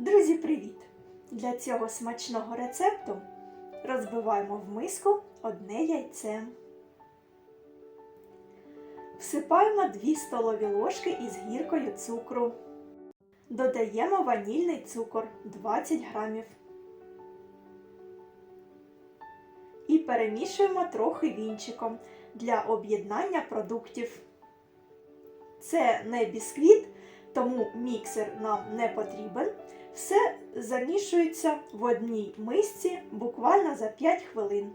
Друзі, привіт! Для цього смачного рецепту розбиваємо в миску одне яйце. Всипаємо 2 столові ложки із гіркою цукру. Додаємо ванільний цукор 20 грамів. І перемішуємо трохи вінчиком для об'єднання продуктів. Це не бісквіт, тому міксер нам не потрібен. Все замішується в одній мисці буквально за 5 хвилин.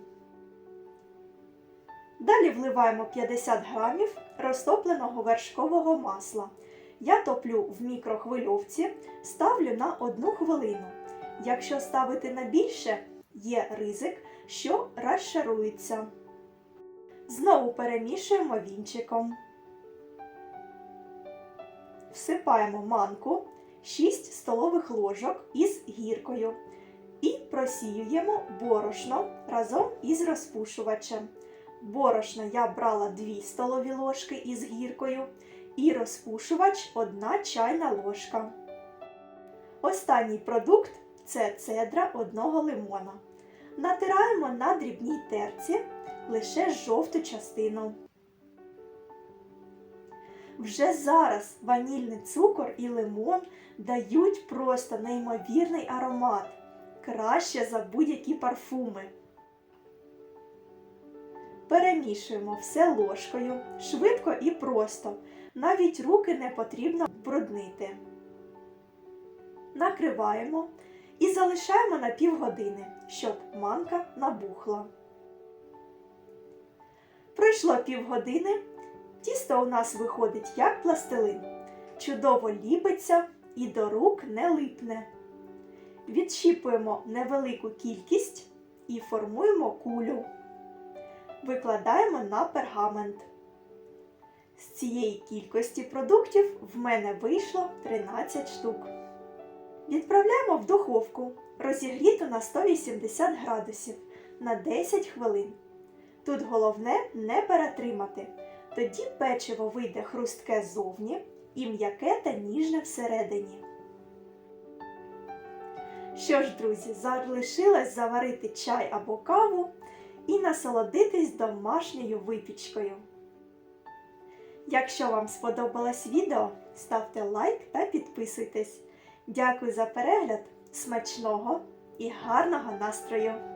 Далі вливаємо 50 грамів розтопленого вершкового масла. Я топлю в мікрохвильовці, ставлю на 1 хвилину. Якщо ставити на більше, є ризик, що розшарується. Знову перемішуємо вінчиком. Всипаємо манку 6 столових ложок із гіркою і просіюємо борошно разом із розпушувачем. Борошно я брала 2 столові ложки із гіркою і розпушувач 1 чайна ложка. Останній продукт це цедра одного лимона. Натираємо на дрібній терці лише жовту частину. Вже зараз ванільний цукор і лимон дають просто неймовірний аромат, краще за будь-які парфуми. Перемішуємо все ложкою, швидко і просто. Навіть руки не потрібно бруднити. Накриваємо і залишаємо на півгодини, щоб манка набухла. Пройшло півгодини. Тісто у нас виходить як пластилин. Чудово ліпиться і до рук не липне. Відщіпуємо невелику кількість і формуємо кулю. Викладаємо на пергамент. З цієї кількості продуктів в мене вийшло 13 штук. Відправляємо в духовку, розігріту на 180 градусів на 10 хвилин. Тут головне не перетримати. Тоді печиво вийде хрустке ззовні і м'яке та ніжне всередині. Що ж, друзі, залишилось заварити чай або каву і насолодитись домашньою випічкою. Якщо вам сподобалось відео, ставте лайк та підписуйтесь. Дякую за перегляд, смачного і гарного настрою!